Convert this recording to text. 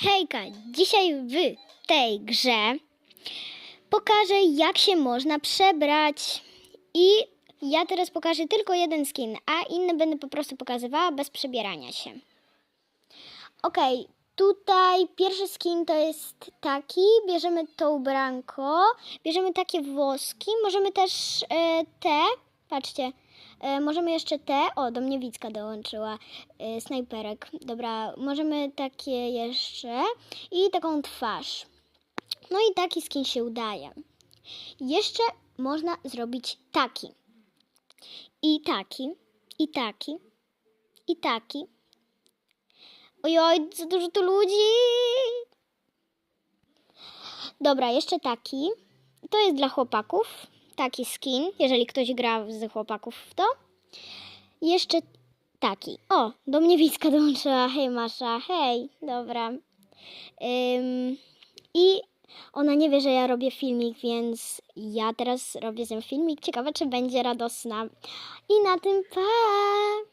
Hejka, dzisiaj w tej grze pokażę jak się można przebrać i ja teraz pokażę tylko jeden skin, a inne będę po prostu pokazywała bez przebierania się. Okej, tutaj pierwszy skin to jest taki, bierzemy to ubranko, bierzemy takie włoski, możemy też e, te, patrzcie, e, możemy jeszcze te, o do mnie Wicka dołączyła, e, snajperek, dobra, możemy takie jeszcze i taką twarz. No i taki skin się udaje. Jeszcze można zrobić taki. I taki, i taki, i taki. Ojoj, za dużo tu ludzi. Dobra, jeszcze taki. To jest dla chłopaków. Taki skin, jeżeli ktoś gra z chłopaków w to. Jeszcze taki. O, do mnie Wicka dołączyła. Hej Masza, hej. Dobra. Ym, I ona nie wie, że ja robię filmik, więc ja teraz robię z nią filmik. Ciekawe, czy będzie radosna. I na tym pa!